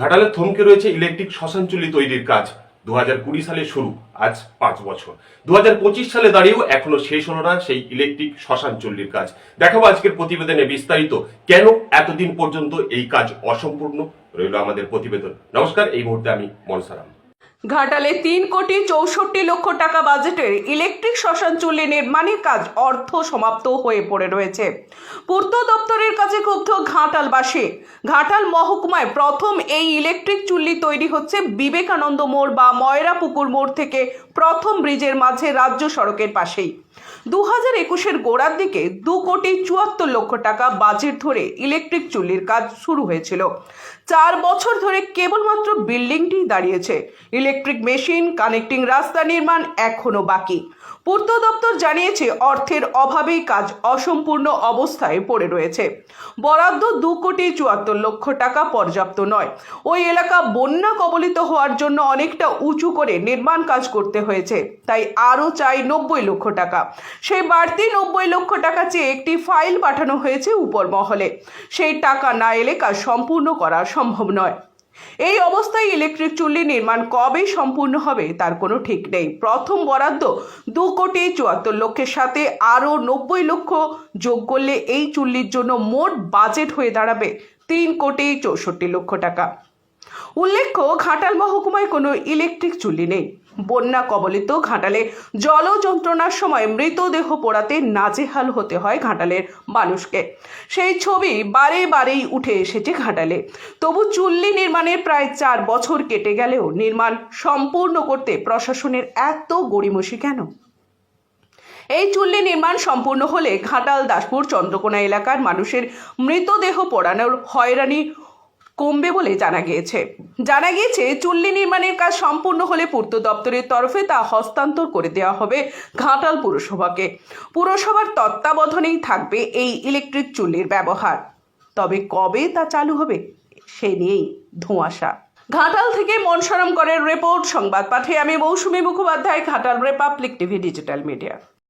ঘাটালে থমকে রয়েছে ইলেকট্রিক শ্মশান চুল্লি তৈরির কাজ। দু হাজার কুড়ি সালে শুরু, আজ পাঁচ বছর। দু হাজার পঁচিশ সালে দাঁড়িয়েও এখনও শেষ হলো না সেই ইলেকট্রিক শ্মশান চুল্লির কাজ। দেখাবো আজকের প্রতিবেদনে বিস্তারিত। কেন এতদিন পর্যন্ত এই কাজ অসম্পূর্ণ? রইল আমাদের প্রতিবেদন। নমস্কার, এই মুহূর্তে আমি মনসারাম ঘাটালে তিন কোটি চৌষট্টি লক্ষ টাকা বাজেটের ইলেকট্রিক শ্মশান চুল্লি নির্মাণের কাজ অর্থ সমাপ্ত হয়ে পড়ে রয়েছে। পূর্ত দপ্তরের কাছে ক্ষুব্ধ ঘাটালবাসী ঘাটাল মহকুমায় প্রথম এই ইলেকট্রিক চুল্লি তৈরি হচ্ছে বিবেকানন্দ মোড় বা ময়রা পুকুর মোড় থেকে প্রথম ব্রিজের মাঝে রাজ্য সড়কের পাশেই। দু হাজার একুশের গোড়ার দিকে দু কোটি চুয়াত্তর লক্ষ টাকা বাজেট ধরে ইলেকট্রিক চুল্লির কাজ শুরু হয়েছিল। চার বছর ধরে কেবলমাত্র বিল্ডিংটি দাঁড়িয়েছে। ইলেকট্রিক মেশিন, কানেক্টিং রাস্তা নির্মাণ এখনও বাকি। পূর্ত দপ্তর জানিয়েছে, অর্থের অভাবেই কাজ অসম্পূর্ণ অবস্থায় পড়ে রয়েছে। বরাদ্দ দু কোটি চুয়াত্তর লক্ষ টাকা পর্যাপ্ত নয়। ওই এলাকা বন্যা কবলিত হওয়ার জন্য অনেকটা উঁচু করে নির্মাণ কাজ করতে হয়েছে। তাই আরও চাই নব্বই লক্ষ টাকা। সেই বাড়তি নব্বই লক্ষ টাকা চেয়ে একটি ফাইল পাঠানো হয়েছে উপর মহলে সেই টাকা না এলে কাজ সম্পূর্ণ করা সম্ভব নয়। এই অবস্থায় ইলেকট্রিক চুল্লি নির্মাণ কবে সম্পূর্ণ হবে তার কোনো ঠিক নেই। প্রথম বরাদ্দ দু কোটি চুয়াত্তর লক্ষের সাথে আরও নব্বই লক্ষ যোগ করলে এই চুল্লির জন্য মোট বাজেট হয়ে দাঁড়াবে তিন কোটি চৌষট্টি লক্ষ টাকা। উল্লেখ্য, ঘাটাল মহকুমায় কোনো ইলেকট্রিক চুল্লি নেই। বন্যা কবলিত ঘাটালে জল যন্ত্রণার সময় মৃতদেহ পোড়াতে নাজেহাল হতে হয় ঘাটালের মানুষকে। সেই ছবি বারে বারেই উঠে এসেছে ঘাটালে। তবু চুল্লি নির্মাণের প্রায় চার বছর কেটে গেলেও নির্মাণ সম্পূর্ণ করতে প্রশাসনের এত গড়িমসি কেন? এই চুল্লি নির্মাণ সম্পূর্ণ হলে ঘাটাল, দাসপুর, চন্দ্রকোনা এলাকার মানুষের মৃতদেহ পোড়ানোর হয়রানি কমবে বলে জানা গিয়েছে। জানা গিয়েছে, চুল্লি নির্মাণের কাজ সম্পূর্ণ হলে পূর্ত দপ্তরের তরফে তা হস্তান্তর করে দেওয়া হবে ঘাটাল পুরসভাকে। পুরসভার তত্ত্বাবধানেই থাকবে এই ইলেকট্রিক চুল্লির ব্যবহার। তবে কবে তা চালু হবে, সে নিয়েই ধোঁয়াশা। ঘাটাল থেকে মনসারাম করের রিপোর্ট, সংবাদ পাঠে আমি Mousumi Mukhopadhyay, Ghatal Republic TV, digital media.